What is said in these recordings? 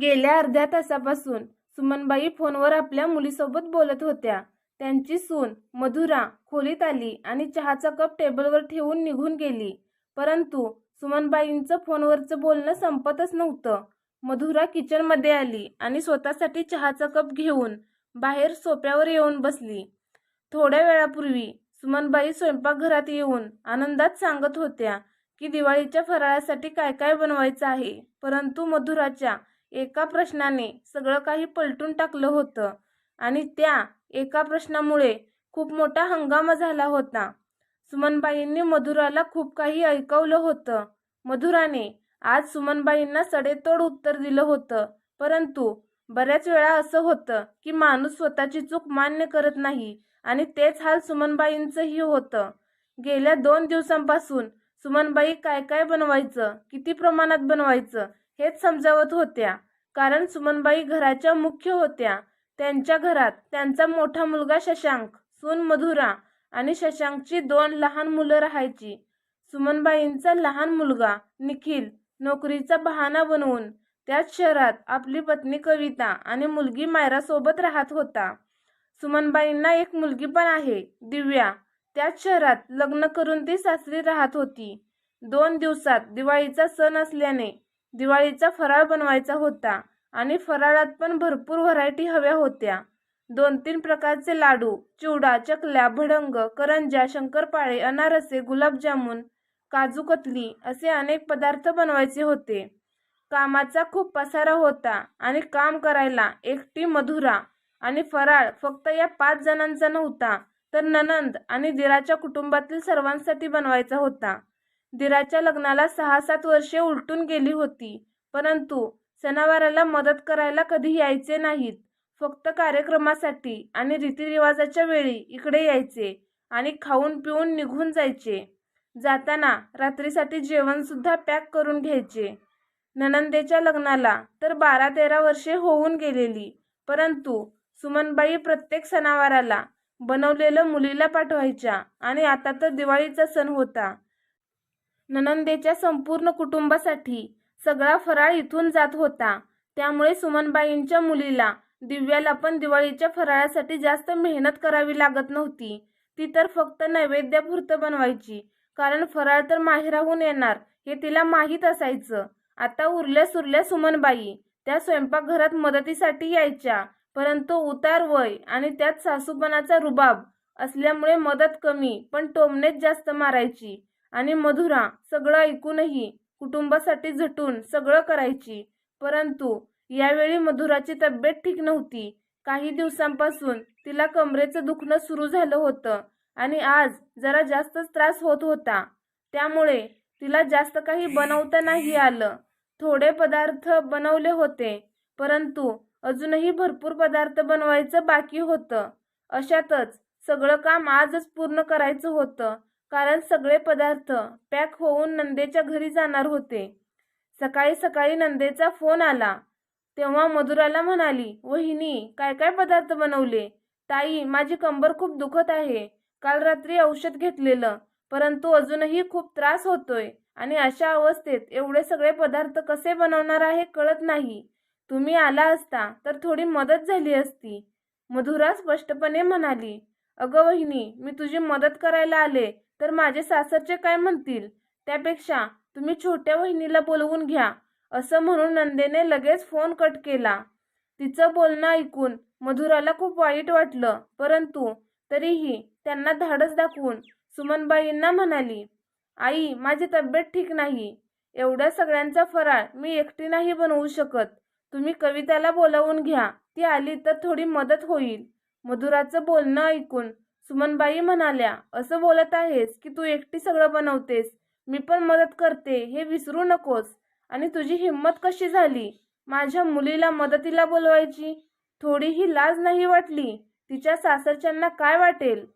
गेल्या अर्ध्या तासापासून सुमनबाई फोनवर आपल्या मुलीसोबत बोलत होत्या. त्यांची सून मधुरा खोलीत आली आणि चहाचा कप टेबलवर ठेवून निघून गेली. परंतु सुमनबाईंचं फोनवरचं बोलणं संपतच नव्हतं. मधुरा किचनमध्ये आली आणि स्वतःसाठी चहाचा कप घेऊन बाहेर सोप्यावर येऊन बसली. थोड्या वेळापूर्वी सुमनबाई स्वयंपाकघरात येऊन आनंदात सांगत होत्या की दिवाळीच्या फराळासाठी काय काय बनवायचं आहे. परंतु मधुराच्या एका प्रश्नाने सगळं काही पलटून टाकलं होतं आणि त्या एका प्रश्नामुळे खूप मोठा हंगामा झाला होता. सुमनबाईंनी मधुराला खूप काही ऐकवलं होतं. मधुराने आज सुमनबाईंना सडेतोड उत्तर दिलं होतं परंतु बऱ्याच वेळा असं होतं की माणूस स्वतःची चूक मान्य करत नाही आणि तेच हाल सुमनबाईंचंही होतं. गेल्या दोन दिवसांपासून सुमनबाई काय काय बनवायचं किती प्रमाणात बनवायचं हेच समजावत होत्या. कारण सुमनबाई घराच्या मुख्य होत्या. त्यांच्या घरात त्यांचा मोठा मुलगा शशांक सून मधुरा आणि शशांकची दोन लहान मुलं राहायची. सुमनबाईंचा लहान मुलगा निखिल नोकरीचा बहाणा बनवून त्याच शहरात आपली पत्नी कविता आणि मुलगी मायरासोबत राहत होता. सुमनबाईंना एक मुलगी पण आहे दिव्या. त्याच शहरात लग्न करून ती सासरी राहत होती. दोन दिवसात दिवाळीचा सण असल्याने दिवाळीचा फराळ बनवायचा होता. आणि फराळात पण भरपूर व्हरायटी हव्या होत्या. दोन तीन प्रकारचे लाडू चिवडा चकल्या भडंग करंजा शंकरपाळे अनारसे गुलाबजामुन काजू कतली असे अनेक पदार्थ बनवायचे होते. कामाचा खूप पसारा होता आणि काम करायला एकटी मधुरा आणि फराळ फक्त या पाच जणांचा नव्हता तर ननंद आणि दिराच्या कुटुंबातील सर्वांसाठी बनवायचा होता. दिराच्या लग्नाला सहा सात वर्षे उलटून गेली होती परंतु सणावाराला मदत करायला कधी यायचे नाहीत. फक्त कार्यक्रमासाठी आणि रीतिरिवाजाच्या वेळी इकडे यायचे आणि खाऊन पिऊन निघून जायचे. जाताना रात्रीसाठी जेवणसुद्धा पॅक करून घ्यायचे. ननंदेच्या लग्नाला तर बारा तेरा वर्षे होऊन गेलेली. परंतु सुमनबाई प्रत्येक सणावाराला बनवलेलं मुलीला पाठवायच्या आणि आता तर दिवाळीचा सण होता. ननंदेच्या संपूर्ण कुटुंबासाठी सगळा फराळ इथून जात होता. त्यामुळे सुमनबाईंच्या मुलीला दिव्याला पण दिवाळीच्या फराळासाठी जास्त मेहनत करावी लागत नव्हती. ती तर फक्त नैवेद्यापुरतं बनवायची. कारण फराळ तर माहेराहून येणार हे तिला माहीत असायचं. आता उरल्या सुरल्या सुमनबाई त्या स्वयंपाकघरात मदतीसाठी यायच्या. परंतु उतार वय आणि त्यात सासूपणाचा रुबाब असल्यामुळे मदत कमी पण टोमनेच जास्त मारायची. आणि मधुरा सगळं ऐकूनही कुटुंबासाठी झटून सगळं करायची. परंतु यावेळी मधुराची तब्येत ठीक नव्हती. काही दिवसांपासून तिला कमरेचं दुखणं सुरू झालं होतं आणि आज जरा जास्तच त्रास होत होता. त्यामुळे तिला जास्त काही बनवता नाही आलं. थोडे पदार्थ बनवले होते परंतु अजूनही भरपूर पदार्थ बनवायचं बाकी होतं. अशातच सगळं काम आजच पूर्ण करायचं होतं. कारण सगळे पदार्थ पॅक होऊन नंदेच्या घरी जाणार होते. सकाळी सकाळी नंदेचा फोन आला. तेव्हा मधुराला म्हणाली वहिनी काय काय पदार्थ बनवले? ताई माझी कंबर खूप दुखत आहे. काल रात्री औषध घेतलेलं परंतु अजूनही खूप त्रास होतोय आणि अशा अवस्थेत एवढे सगळे पदार्थ कसे बनवणार आहे कळत नाही. तुम्ही आला असता तर थोडी मदत झाली असती. मधुरा स्पष्टपणे म्हणाली अगं वहिनी मी तुझी मदत करायला आले. तर माझे सासरचे काय म्हणतील? त्यापेक्षा तुम्ही छोट्या वहिनीला बोलवून घ्या. असं म्हणून नंदेने लगेच फोन कट केला. तिचं बोलणं ऐकून मधुराला खूप वाईट वाटलं. परंतु तरीही त्यांना धाडस दाखवून सुमनबाईंना म्हणाली आई माझी तब्येत ठीक नाही. एवढ्या सगळ्यांचा फराळ मी एकटी नाही बनवू शकत. तुम्ही कविताला बोलावून घ्या. ती आली तर थोडी मदत होईल. मधुराचं बोलणं ऐकून सुमनबाई म्हणाल्या असं बोलत आहेस की तू एकटी सगळं बनवतेस. मी पण मदत करते हे विसरू नकोस. आणि तुझी हिंमत कशी झाली? माझ्या मुलीला मदतीला बोलवायची? थोडीही लाज नाही वाटली? तिच्या सासरच्यांना काय वाटेल?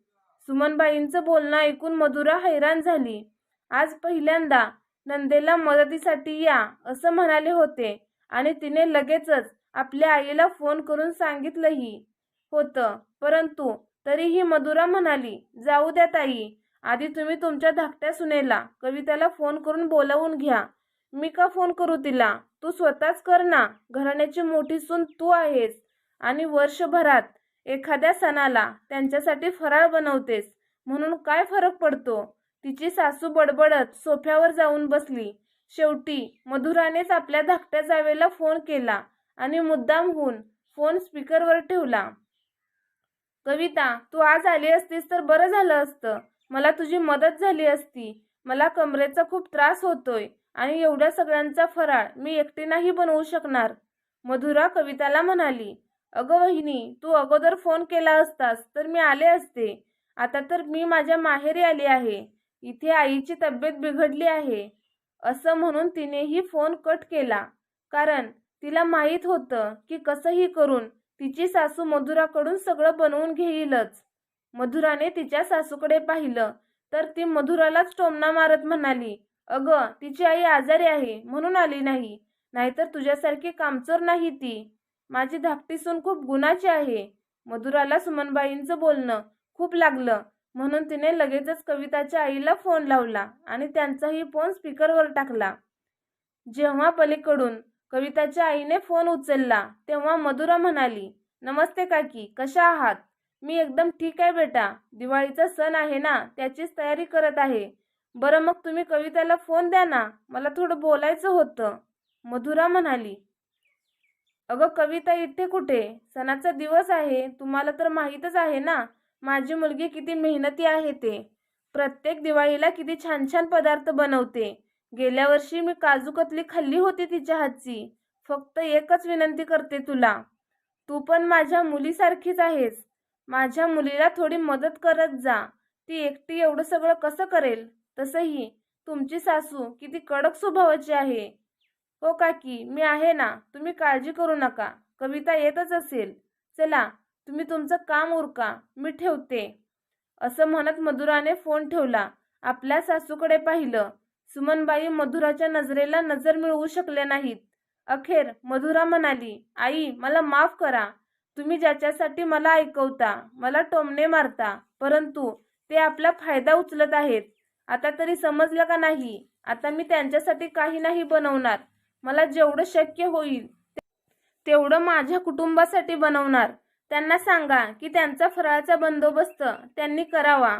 सुमनबाईंचं बोलणं ऐकून मधुरा हैराण झाली. आज पहिल्यांदा नंदेला मदतीसाठी या असं म्हणाले होते. आणि तिने लगेचच आपल्या आईला फोन करून सांगितलंही होतं. परंतु तरीही मधुरा म्हणाली जाऊ द्या ताई आधी तुम्ही तुमच्या धाकट्या सुनेला कविताला फोन करून बोलावून घ्या. मी का फोन करू तिला? तू स्वतःच कर ना घराण्याची मोठी सून तू आहेस आणि वर्षभरात एखाद्या सणाला त्यांच्यासाठी फराळ बनवतेस म्हणून काय फरक पडतो? तिची सासू बडबडत सोफ्यावर जाऊन बसली. शेवटी मधुरानेच आपल्या धाकट्या जावेला फोन केला आणि मुद्दामहून फोन स्पीकरवर ठेवला. कविता तू आज आली असतीस तर बरं झालं असतं. मला तुझी मदत झाली असती. मला कमरेचा खूप त्रास होतोय आणि एवढ्या सगळ्यांचा फराळ मी एकटी नाही बनवू शकणार. मधुरा कविताला म्हणाली अगं वहिनी तू अगोदर फोन केला असतास तर मी आले असते. आता तर मी माझ्या माहेरी आली आहे. इथे आईची तब्येत बिघडली आहे. असं म्हणून तिनेही फोन कट केला. कारण तिला माहीत होतं की कसंही करून तिची सासू मधुराकडून सगळं बनवून घेईलच. मधुराने तिच्या सासूकडे पाहिलं तर ती मधुरालाच टोमणा मारत म्हणाली अगं तिची आई आजारी आहे म्हणून आली नाही नाहीतर तुझ्यासारखी कामचोर नाही ती. माझी धाकटी सून खूप गुणाची आहे. मधुराला सुमनबाईंचं बोलणं खूप लागलं म्हणून तिने लगेचच कविताच्या आईला फोन लावला आणि त्यांचाही फोन स्पीकरवर टाकला. जेव्हा पलीकडून कविताच्या आईने फोन उचलला. तेव्हा मधुरा म्हणाली नमस्ते काकी कशा आहात? मी एकदम ठीक आहे बेटा. दिवाळीचा सण आहे ना त्याचीच तयारी करत आहे. बरं मग तुम्ही कविताला फोन द्या ना मला थोडं बोलायचं होतं. मधुरा म्हणाली अगं कविता इथे कुठे? सणाचा दिवस आहे. तुम्हाला तर माहीतच आहे ना माझी मुलगी किती मेहनती आहे ते. प्रत्येक दिवाळीला किती छान छान पदार्थ बनवते. गेल्या वर्षी मी काजू कतली खाल्ली होती तिच्या हातची. फक्त एकच विनंती करते तुला. तू पण माझ्या मुलीसारखीच आहेस. माझ्या मुलीला थोडी मदत करत जा. ती एकटी एवढं सगळं कसं करेल? तसंही तुमची सासू किती कडक स्वभावाची आहे. हो काकी मी आहे ना. तुम्ही काळजी करू नका. कविता येतच असेल. चला तुम्ही तुमचं काम उरका. मी ठेवते. असं म्हणत मधुराने फोन ठेवला. आपल्या सासूकडे पाहिलं. सुमनबाई मधुराच्या नजरेला नजर मिळवू शकले नाहीत. अखेर मधुरा म्हणाली आई मला माफ करा. तुम्ही ज्याच्यासाठी मला ऐकवता मला टोमणे मारता परंतु ते आपला फायदा उचलत आहेत. आता तरी समजलं का नाही? आता मी त्यांच्यासाठी काही नाही बनवणार. मला जेवढं शक्य होईल तेवढं माझ्या कुटुंबासाठी बनवणार. त्यांना सांगा की त्यांचा फराळाचा बंदोबस्त त्यांनी करावा.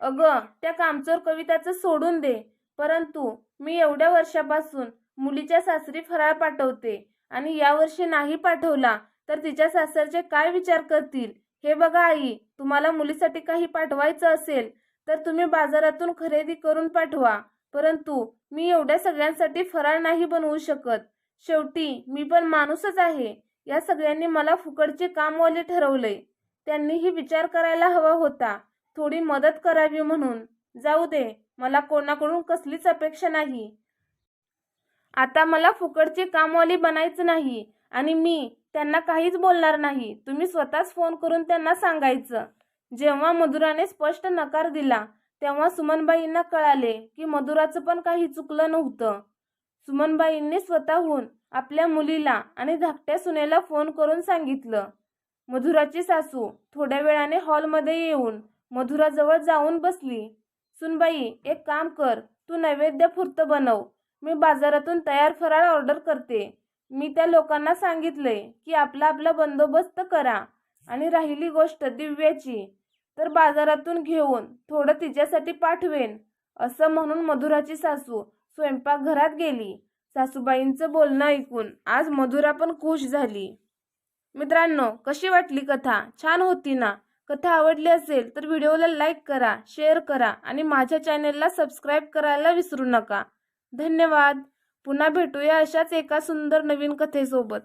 अगं त्या कामचोर कविताचं सोडून दे. परंतु मी एवढ्या वर्षापासून मुलीच्या सासरी फराळ पाठवते आणि यावर्षी नाही पाठवला तर तिच्या सासरचे काय विचार करतील? हे बघा आई तुम्हाला मुलीसाठी काही पाठवायचं असेल तर तुम्ही बाजारातून खरेदी करून पाठवा. परंतु मी एवढ्या सगळ्यांसाठी फराळ नाही बनवू शकत. शेवटी मी पण माणूसच आहे. या सगळ्यांनी मला फुकटचे कामवाले ठरवले. त्यांनीही विचार करायला हवा होता. थोडी मदत करावी म्हणून. जाऊ दे मला कोणाकडून कसलीच अपेक्षा नाही. आता मला फुकटची कामवाली बनायचं नाही आणि मी त्यांना काहीच बोलणार नाही. तुम्ही स्वतःच फोन करून त्यांना सांगायचं. जेव्हा मधुराने स्पष्ट नकार दिला तेव्हा सुमनबाईंना कळाले की मधुराचं पण काही चुकलं नव्हतं. सुमनबाईंनी स्वतःहून आपल्या मुलीला आणि धाकट्या सुनेला फोन करून सांगितलं मधुराची सासू थोड्या वेळाने हॉलमध्ये येऊन मधुराजवळ जाऊन बसली. सुनबाई एक काम कर तू नैवेद्य पुरतं बनव. मी बाजारातून तयार फराळ ऑर्डर करते. मी त्या लोकांना सांगितलंय की आपला आपला बंदोबस्त करा आणि राहिली गोष्ट दिव्याची. तर बाजारातून घेऊन थोडं तिच्यासाठी पाठवेन. असं म्हणून मधुराची सासू स्वयंपाकघरात गेली. सासूबाईंचं बोलणं ऐकून आज मधुरा पण खुश झाली. मित्रांनो कशी वाटली कथा? छान होती ना? कथा आवडली असेल तर व्हिडिओला लाईक करा शेअर करा आणि माझ्या चॅनेलला सबस्क्राईब करायला विसरू नका. धन्यवाद. पुन्हा भेटूया अशाच एका सुंदर नवीन कथेसोबत.